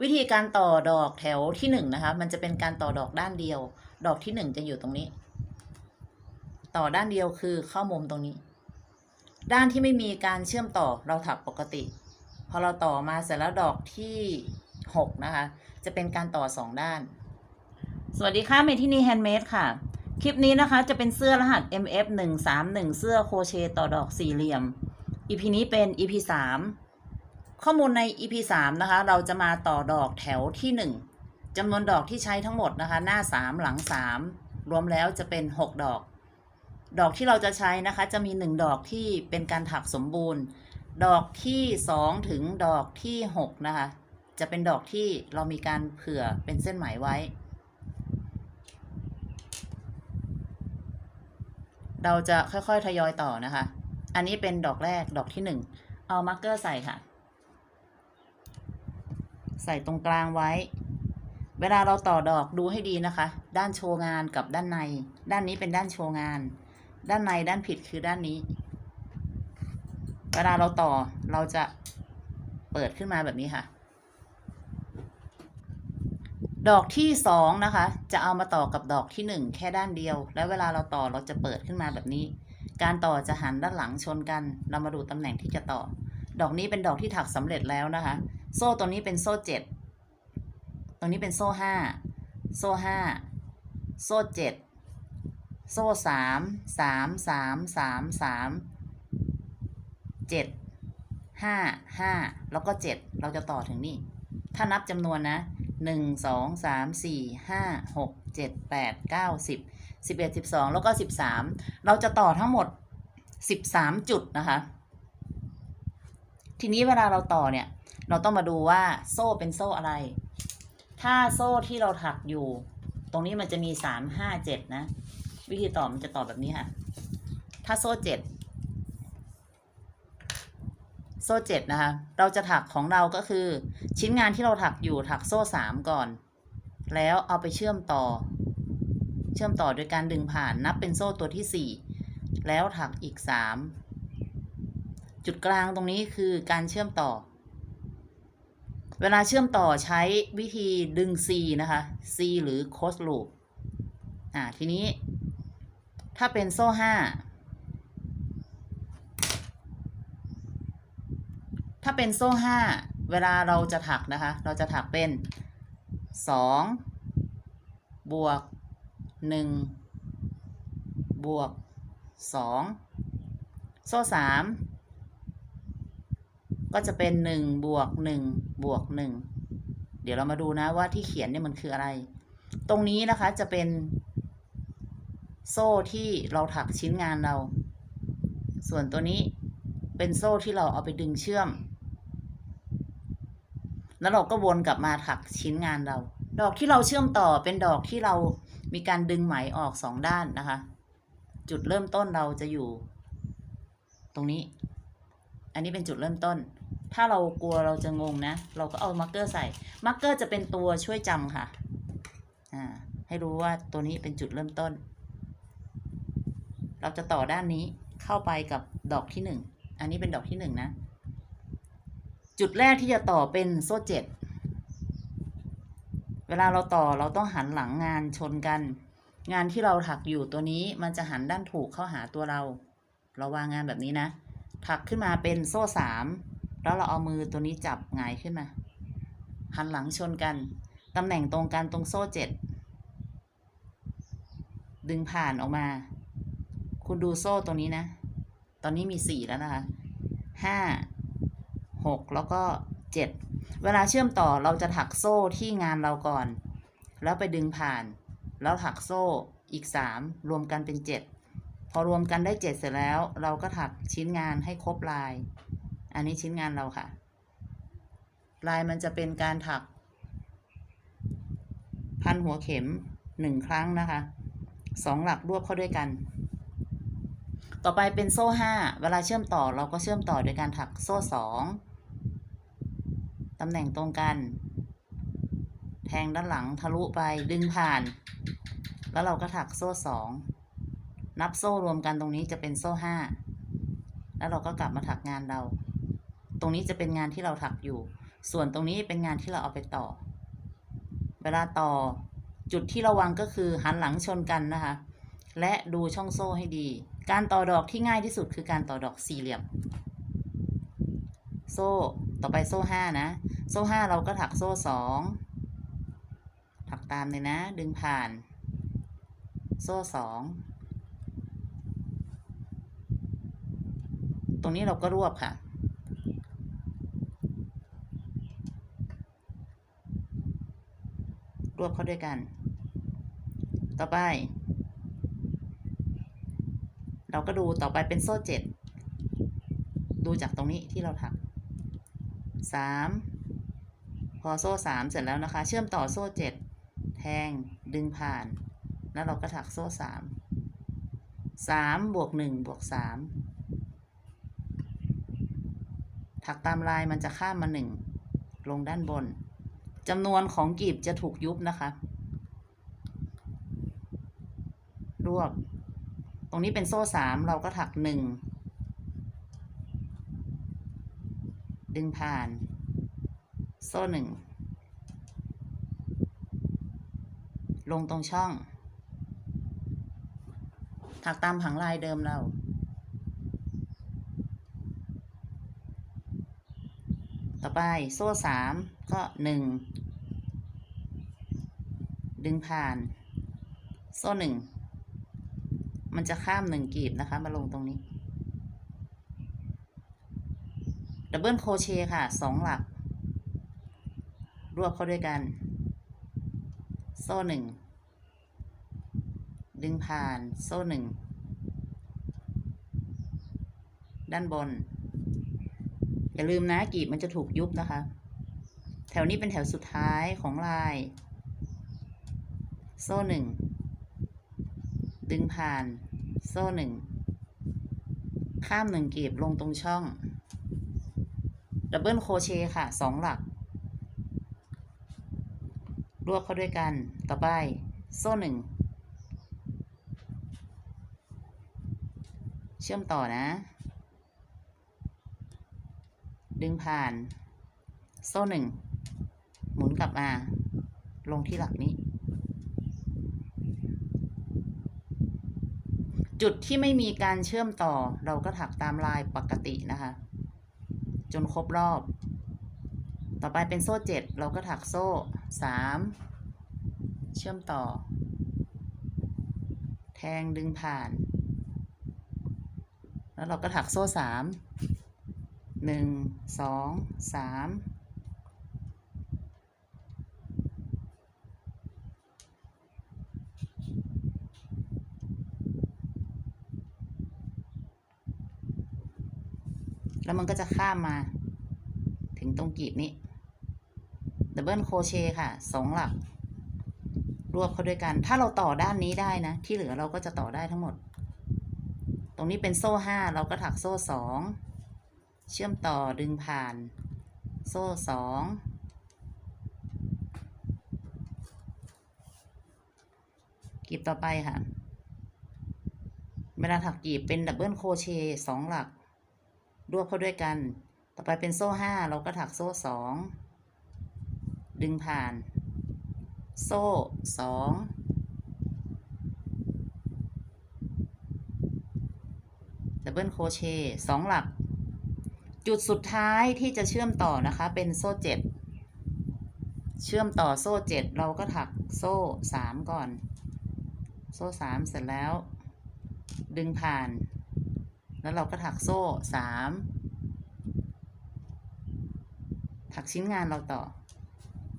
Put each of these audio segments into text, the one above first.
วิธีการต่อดอกแถวที่หนึ่งนะคะ มันจะเป็นการต่อดอกด้านเดียว ดอกที่หนึ่งจะอยู่ตรงนี้ ต่อด้านเดียวคือเข้ามุมตรงนี้ ด้านที่ไม่มีการเชื่อมต่อเราถักปกติ พอเราต่อมาเสร็จแล้วดอกที่หกนะคะ จะเป็นการต่อสองด้าน สวัสดีค่ะเมทินีแฮนด์เมดค่ะ คลิปนี้นะคะจะเป็นเสื้อรหัส MF 1 3 1เสื้อโคเชต์ต่อดอกสี่เหลี่ยม EP นี้เป็น EP 3 ข้อมูลใน EP 3นะคะ เราจะมาต่อดอกแถวที่ 1จำนวนดอกที่ใช้ทั้งหมดนะคะ หน้า 3 หลัง 3 รวมแล้วจะเป็น 6 ดอก ดอกที่เราจะใช้นะคะ จะมี 1 ดอกที่เป็นการถักสมบูรณ์ ดอกที่ 2 ถึงดอกที่ 6 นะคะ จะเป็นดอกที่เรามีการเผื่อเป็นเส้นไหมไว้ เราจะค่อยๆทยอยต่อนะคะ อันนี้เป็นดอกแรกดอกที่หนึ่งเอามาร์กเกอร์ใส่ค่ะ ใส่ตรงกลางไว้ เวลาเราต่อดอกดูให้ดีนะคะ ด้านโชว์งานกับด้านใน ด้านนี้เป็นด้านโชว์งาน ด้านในด้านผิดคือด้านนี้ เวลาเราต่อเราจะเปิดขึ้นมาแบบนี้ค่ะ ดอกที่สองนะคะ จะเอามาต่อกับดอกที่หนึ่งแค่ด้านเดียว แล้วเวลาเราต่อเราจะเปิดขึ้นมาแบบนี้ การต่อจะหันด้านหลังชนกัน เรามาดูตำแหน่งที่จะต่อ ดอกนี้เป็นดอกที่ถักสำเร็จแล้วนะคะ โซ่ตัวนี้เป็นโซ่เจ็ดตรงนี้เป็นโซ่ห้าโซ่ห้าโซ่เจ็ดโซ่สามสามสามสามสามเจ็ดห้าห้าแล้วก็เจ็ดเราจะต่อถึงนี่ ถ้านับจำนวนนะหนึ่งสองสามสี่ห้าหกเจ็ดแปดเก้าสิบสิบเอ็ดสิบสองแล้วก็สิบสามเราจะต่อทั้งหมดสิบสามจุดนะคะ ทีนี้เวลาเราต่อเนี่ย เราต้องมาดูว่าโซ่เป็นโซ่อะไร ถ้าโซ่ที่เราถักอยู่ ตรงนี้มันจะมีสามห้าเจ็ดนะ วิธีต่อมันจะต่อแบบนี้ค่ะ ถ้าโซ่เจ็ดโซ่เจ็ดนะคะ เราจะถักของเราก็คือ ชิ้นงานที่เราถักอยู่ถักโซ่สามก่อน แล้วเอาไปเชื่อมต่อ เชื่อมต่อโดยการดึงผ่านนับเป็นโซ่ตัวที่สี่แล้วถักอีกสามจุดกลางตรงนี้คือการเชื่อมต่อ เวลาเชื่อมต่อใช้วิธีดึง C นะคะ C หรือ close loop อ่า ทีนี้ ถ้าเป็นโซ่ห้า ถ้าเป็นโซ่ห้า เวลาเราจะถักนะคะ เราจะถักเป็นสองบวกหนึ่งบวกสองโซ่สาม ก็จะเป็นหนึ่งบวกหนึ่งบวกหนึ่งเดี๋ยวเรามาดูนะว่าที่เขียนเนี่ยมันคืออะไร ตรงนี้นะคะจะเป็น โซ่ที่เราถักชิ้นงานเรา ส่วนตัวนี้เป็นโซ่ที่เราเอาไปดึงเชื่อม แล้วเราก็วนกลับมาถักชิ้นงานเรา ดอกที่เราเชื่อมต่อเป็นดอกที่เรามีการดึงไหมออกสองด้านนะคะ จุดเริ่มต้นเราจะอยู่ ตรงนี้ อันนี้เป็นจุดเริ่มต้น ถ้าเรากลัวเราจะงงนะ เราก็เอามาร์กเกอร์ใส่ มาร์กเกอร์จะเป็นตัวช่วยจำค่ะ อ่า ให้รู้ว่าตัวนี้เป็นจุดเริ่มต้น เราจะต่อด้านนี้เข้าไปกับดอกที่หนึ่ง อันนี้เป็นดอกที่หนึ่งนะ จุดแรกที่จะต่อเป็นโซ่เจ็ด เวลาเราต่อเราต้องหันหลังงานชนกัน งานที่เราถักอยู่ตัวนี้มันจะหันด้านถูกเข้าหาตัวเรา เราวางงานแบบนี้นะ ถักขึ้นมาเป็นโซ่สาม แล้วเราเอามือตัวนี้จับหงายขึ้นมาหันหลังชนกันตำแหน่งตรงกันตรงโซ่เจ็ดดึงผ่านออกมา คุณดูโซ่ตรงนี้นะ ตอนนี้มีสี่แล้วนะคะห้าหกแล้วก็เจ็ดเวลาเชื่อมต่อเราจะถักโซ่ที่งานเราก่อน แล้วไปดึงผ่าน แล้วถักโซ่อีกสามรวมกันเป็นเจ็ดพอรวมกันได้เจ็ดเสร็จแล้ว เราก็ถักชิ้นงานให้ครบลาย อันนี้ชิ้นงานเราค่ะ ลายมันจะเป็นการถัก พันหัวเข็มหนึ่งครั้งนะคะสองหลักรวบเข้าด้วยกัน ต่อไปเป็นโซ่ห้าเวลาเชื่อมต่อเราก็เชื่อมต่อโดยการถักโซ่สองตำแหน่งตรงกัน แทงด้านหลังทะลุไปดึงผ่าน แล้วเราก็ถักโซ่สองนับโซ่รวมกันตรงนี้จะเป็นโซ่ห้าแล้วเราก็กลับมาถักงานเรา ตรงนี้จะเป็นงานที่เราถักอยู่ ส่วนตรงนี้เป็นงานที่เราเอาไปต่อ เวลาต่อจุดที่ระวังก็คือหันหลังชนกันนะคะ และดูช่องโซ่ให้ดี การต่อดอกที่ง่ายที่สุดคือการต่อดอกสี่เหลี่ยม โซ่ต่อไปโซ่ห้านะ โซ่ห้าเราก็ถักโซ่สองถักตามเลยนะ ดึงผ่าน โซ่สองตรงนี้เราก็รวบค่ะ ร วบเข้าด้วยกัน ต่อไป เราก็ดูต่อไปเป็นโซ่เจ็ดดูจากตรงนี้ที่เราถักสามพอโซ่สามเสร็จแล้วนะคะ เชื่อมต่อโซ่เจ็ดแทงดึงผ่าน แล้วเราก็ถักโซ่สามสามบวกหนึ่งบวกสามถักตามลายมันจะข้ามมาหนึ่งลงด้านบน จำนวนของกีบจะถูกยุบนะคะ รวบ ตรงนี้เป็นโซ่สามเราก็ถักหนึ่ง ดึงผ่าน โซ่หนึ่ง ลงตรงช่อง ถักตามผังลายเดิมเรา ต่อไปโซ่สามก็หนึ่งดึงผ่าน โซ่หนึ่งมันจะข้ามหนึ่งกีบนะคะ มาลงตรงนี้ดับเบิลโครเชต์ค่ะสองหลัก รวบเข้าด้วยกัน โซ่หนึ่งดึงผ่านโซ่หนึ่งด้านบน อย่าลืมนะกีบมันจะถูกยุบนะคะ แถวนี้เป็นแถวสุดท้ายของลาย โซ่หนึ่ง ดึงผ่าน โซ่หนึ่ง ข้ามหนึ่งกีบลงตรงช่อง ดับเบิลโคเชค่ะสองหลัก รวบเข้าด้วยกัน ต่อไป โซ่หนึ่ง เชื่อมต่อนะ ดึงผ่าน โซ่หนึ่ง หมุนกลับมา ลงที่หลักนี้ จุดที่ไม่มีการเชื่อมต่อเราก็ถักตามลายปกตินะคะ จนครบรอบ ต่อไปเป็นโซ่เจ็ดเราก็ถักโซ่สามเชื่อมต่อ แทงดึงผ่าน แล้วเราก็ถักโซ่สาม หนึ่งสองสามแล้วมันก็จะข้ามมา ถึงตรงกีบนี้ดับเบิลโคเชค่ะสองหลัก รวบเข้าด้วยกัน ถ้าเราต่อด้านนี้ได้นะ ที่เหลือเราก็จะต่อได้ทั้งหมด ตรงนี้เป็นโซ่ห้าเราก็ถักโซ่สอง เชื่อมต่อดึงผ่าน โซ่สองกีบต่อไปค่ะ เวลาถักกีบเป็นดับเบิลโคเชสองหลัก รวบเข้าด้วยกัน ต่อไปเป็นโซ่ห้าเราก็ถักโซ่สองดึงผ่าน โซ่สองดับเบิลโคเชสองหลัก จุดสุดท้ายที่จะเชื่อมต่อนะคะ เป็นโซ่เจ็ดเชื่อมต่อโซ่เจ็ดเราก็ถักโซ่สามก่อน โซ่สามเสร็จแล้ว ดึงผ่าน แล้วเราก็ถักโซ่สามถักชิ้นงานเราต่อ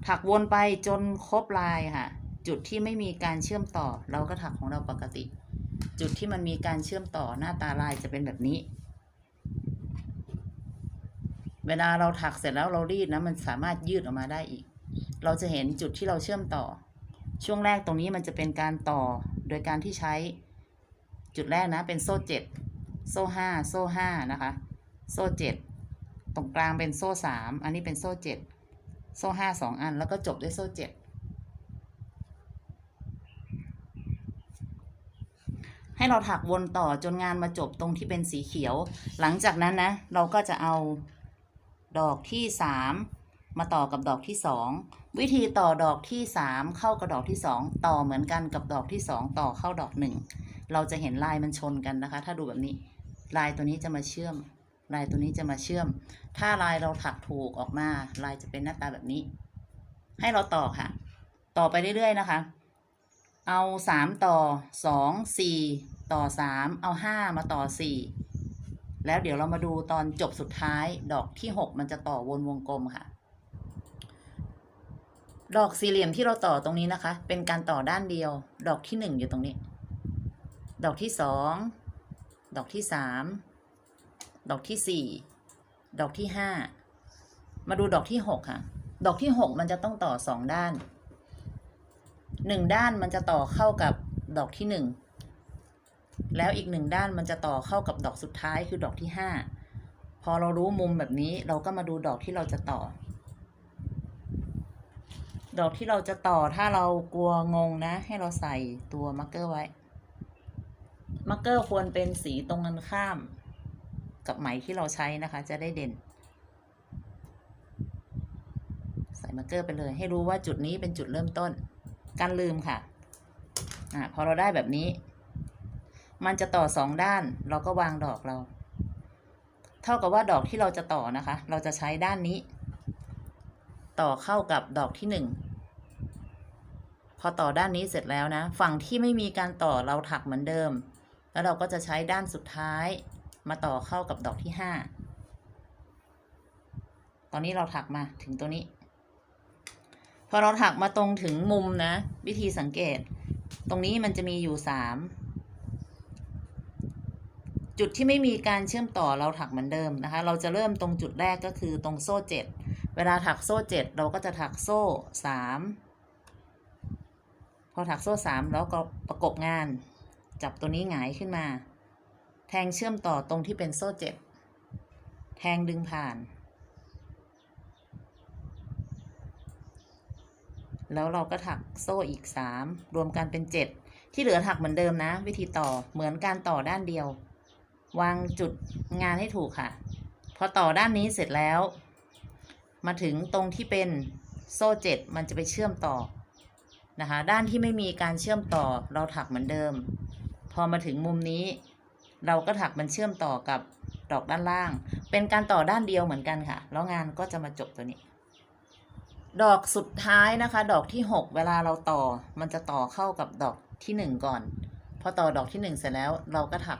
ถักวนไปจนครบลายค่ะ จุดที่ไม่มีการเชื่อมต่อ เราก็ถักของเราปกติ จุดที่มันมีการเชื่อมต่อหน้าตาลายจะเป็นแบบนี้ เวลาเราถักเสร็จแล้วเรารีดนะมันสามารถยืดออกมาได้อีก เราจะเห็นจุดที่เราเชื่อมต่อ ช่วงแรกตรงนี้มันจะเป็นการต่อโดยการที่ใช้ จุดแรกนะเป็นโซ่เจ็ดโซ่ห้าโซ่ห้านะคะ โซ่เจ็ดตรงกลางเป็นโซ่สามอันนี้เป็นโซ่เจ็ดโซ่ห้าสองอันแล้วก็จบด้วยโซ่เจ็ดให้เราถักวนต่อจนงานมาจบตรงที่เป็นสีเขียว หลังจากนั้นนะ เราก็จะเอา ดอกที่สามมาต่อกับดอกที่สองวิธีต่อดอกที่สามเข้ากับดอกที่สองต่อเหมือนกันกับดอกที่สองต่อเข้าดอกหนึ่งเราจะเห็นลายมันชนกันนะคะ ถ้าดูแบบนี้ ลายตัวนี้จะมาเชื่อม ลายตัวนี้จะมาเชื่อม ถ้าลายเราถักถูกออกมา ลายจะเป็นหน้าตาแบบนี้ ให้เราต่อค่ะ ต่อไปเรื่อยๆนะคะ เอาสามต่อสองสี่ต่อสามเอาห้ามาต่อสี่ แล้วเดี๋ยวเรามาดูตอนจบสุดท้าย ดอกที่หกมันจะต่อวนวงกลมค่ะ ดอกสี่เหลี่ยมที่เราต่อตรงนี้นะคะ เป็นการต่อด้านเดียว ดอกที่หนึ่งอยู่ตรงนี้ ดอกที่สองดอกที่สามดอกที่สี่ดอกที่ห้ามาดูดอกที่หกค่ะ ดอกที่หกมันจะต้องต่อสองด้านหนึ่งด้านมันจะต่อเข้ากับดอกที่หนึ่ง แล้วอีกหนึ่งด้านมันจะต่อเข้ากับดอกสุดท้ายคือดอกที่ห้าพอเรารู้มุมแบบนี้เราก็มาดูดอกที่เราจะต่อ ดอกที่เราจะต่อถ้าเรากลัวงงนะ ให้เราใส่ตัวมาร์กเกอร์ไว้ มาร์กเกอร์ควรเป็นสีตรงกันข้าม กับไหมที่เราใช้นะคะ จะได้เด่น ใส่มาร์กเกอร์ไปเลย ให้รู้ว่าจุดนี้เป็นจุดเริ่มต้น การลืมค่ะอ่าพอเราได้แบบนี้ มันจะต่อสองด้าน เราก็วางดอกเรา เท่ากับว่าดอกที่เราจะต่อนะคะ เราจะใช้ด้านนี้ ต่อเข้ากับดอกที่หนึ่งพอต่อด้านนี้เสร็จแล้วนะ ฝั่งที่ไม่มีการต่อเราถักเหมือนเดิม แล้วเราก็จะใช้ด้านสุดท้าย มาต่อเข้ากับดอกที่ห้าตอนนี้เราถักมาถึงตัวนี้พอเราถักมาตรงถึงมุมนะ วิธีสังเกต ตรงนี้มันจะมีอยู่สาม จุดที่ไม่มีการเชื่อมต่อเราถักเหมือนเดิมนะคะ เราจะเริ่มตรงจุดแรกก็คือตรงโซ่เจ็ดเวลาถักโซ่เจ็ดเราก็จะถักโซ่สามพอถักโซ่สามแล้วก็ประกบงาน จับตัวนี้หงายขึ้นมา แทงเชื่อมต่อตรงที่เป็นโซ่เจ็ดแทงดึงผ่าน แล้วเราก็ถักโซ่อีกสามรวมกันเป็นเจ็ดที่เหลือถักเหมือนเดิมนะ วิธีต่อเหมือนการต่อด้านเดียว วางจุดงานให้ถูกค่ะ พอต่อด้านนี้เสร็จแล้ว มาถึงตรงที่เป็นโซ่เจ็ดมันจะไปเชื่อมต่อนะคะด้านที่ไม่มีการเชื่อมต่อเราถักเหมือนเดิม พอมาถึงมุมนี้ เราก็ถักมันเชื่อมต่อกับดอกด้านล่าง เป็นการต่อด้านเดียวเหมือนกันค่ะ แล้วงานก็จะมาจบตัวนี้ ดอกสุดท้ายนะคะ ดอกที่หกเวลาเราต่อมันจะต่อเข้ากับดอกที่หนึ่งก่อน พอต่อดอกที่หนึ่งเสร็จแล้วเราก็ถัก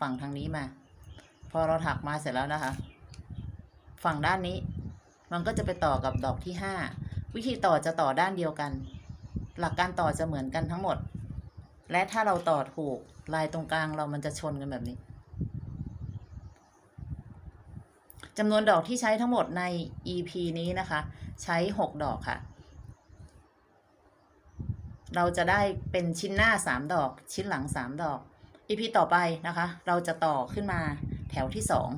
ฝั่งทางนี้มา พอเราถักมาเสร็จแล้วนะคะ ฝั่งด้านนี้ มันก็จะไปต่อกับดอกที่ห้าวิธีต่อจะต่อด้านเดียวกัน หลักการต่อจะเหมือนกันทั้งหมด และถ้าเราต่อถูกลายตรงกลางเรามันจะชนกันแบบนี้จำนวนดอกที่ใช้ทั้งหมดใน EP นี้นะคะ ใช้ 6 ดอกค่ะ เราจะได้เป็นชิ้นหน้า 3 ดอก ชิ้นหลัง 3 ดอก อีพีต่อไปนะคะ เราจะต่อขึ้นมาแถวที่สอง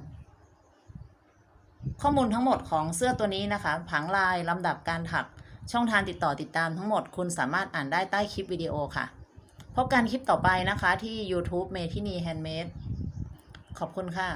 ข้อมูลทั้งหมดของเสื้อตัวนี้นะคะ ผังลายลำดับการถักช่องทางติดต่อติดตามทั้งหมด คุณสามารถอ่านได้ใต้คลิปวิดีโอค่ะ พบกันคลิปต่อไปนะคะที่ YouTube เมทินีแฮนด์เมดขอบคุณค่ะ